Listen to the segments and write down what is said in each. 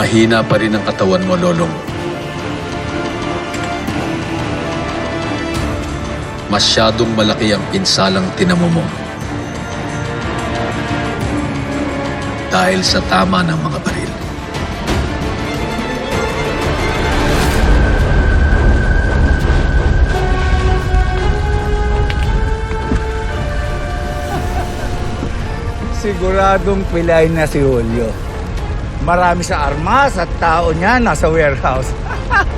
Mahina pa rin ang katawan mo, Lolong. Masyadong malaki ang pinsalang tinamo mo. Dahil sa tama ng mga baril. Siguradong pilay na si Julio. Marami sa armas at tao niya nasa warehouse.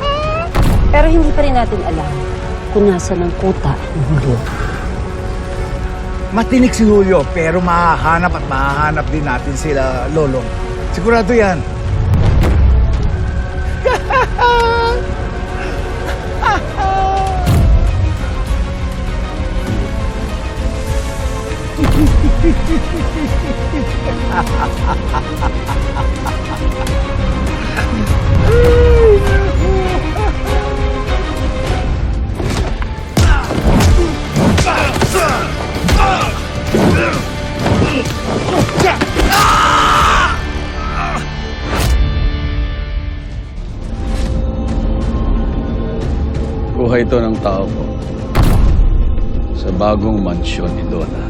Pero hindi pa rin natin alam kung nasa ng kuta ni Julio. Matinik si Julio pero mahahanap at mahahanap din natin sila Lolong. Sigurado yan. Kuha ito ng tao ko sa bagong mansyon ni Donna.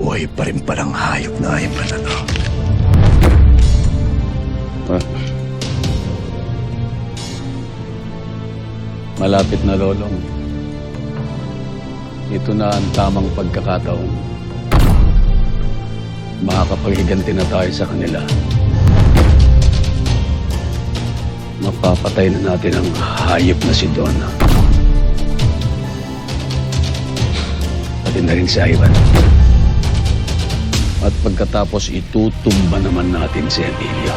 Buhay pa rin palang hayop na pa na to. Ah. Malapit na, Lolong. Ito na ang tamang pagkakataon. Makakapaghiganti na tayo sa kanila. Mapapatay na natin ang hayop na si Donna. Pati na rin si Ivan. At pagkatapos itutumba naman natin si Emilio.